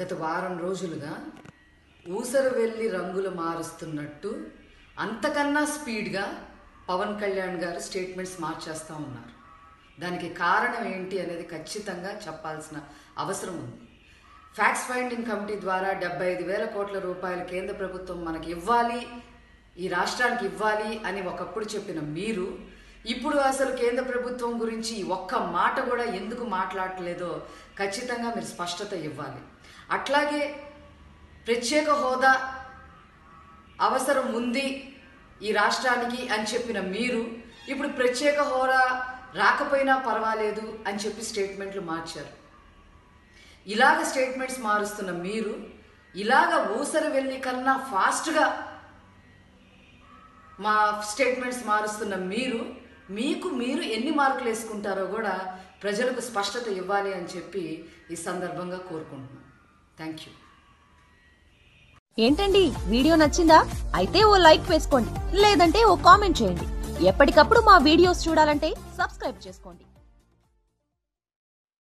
గత వారం రోజులుగా ఊసరు వెళ్ళి రంగులు మారుస్తున్నట్టు అంతకన్నా స్పీడ్గా పవన్ కళ్యాణ్ గారు స్టేట్మెంట్స్ మార్చేస్తూ ఉన్నారు. దానికి కారణం ఏంటి అనేది ఖచ్చితంగా చెప్పాల్సిన అవసరం ఉంది. ఫ్యాక్ట్స్ ఫైండింగ్ కమిటీ ద్వారా డెబ్బై ఐదు వేల కోట్ల రూపాయలు కేంద్ర ప్రభుత్వం మనకి ఇవ్వాలి ఈ రాష్ట్రానికి ఇవ్వాలి అని ఒకప్పుడు చెప్పిన మీరు ఇప్పుడు అసలు కేంద్ర ప్రభుత్వం గురించి ఒక్క మాట కూడా ఎందుకు మాట్లాడలేదో ఖచ్చితంగా మీరు స్పష్టత ఇవ్వాలి. అట్లాగే ప్రత్యేక హోదా అవసరం ఉంది ఈ రాష్ట్రానికి అని చెప్పిన మీరు ఇప్పుడు ప్రత్యేక హోదా రాకపోయినా పర్వాలేదు అని చెప్పి స్టేట్మెంట్లు మార్చారు. ఇలాగ స్టేట్మెంట్స్ మారుస్తున్న మీరు ఇలాగ ఊసరి వెళ్ళి కన్నా ఫాస్ట్గా మా స్టేట్మెంట్స్ మారుస్తున్న మీరు మీకు మీరు ఎన్ని మార్కులు వేసుకుంటారో కూడా ప్రజలకు స్పష్టత ఇవ్వాలి అని చెప్పి ఈ సందర్భంగా కోరుకుంటున్నాం. థ్యాంక్ యూ ఏంటండి? వీడియో నచ్చిందా? అయితే ఓ లైక్ వేసుకోండి. లేదంటే ఓ కామెంట్ చేయండి. ఎప్పటికప్పుడు మా వీడియోస్ చూడాలంటే సబ్స్క్రైబ్ చేసుకోండి.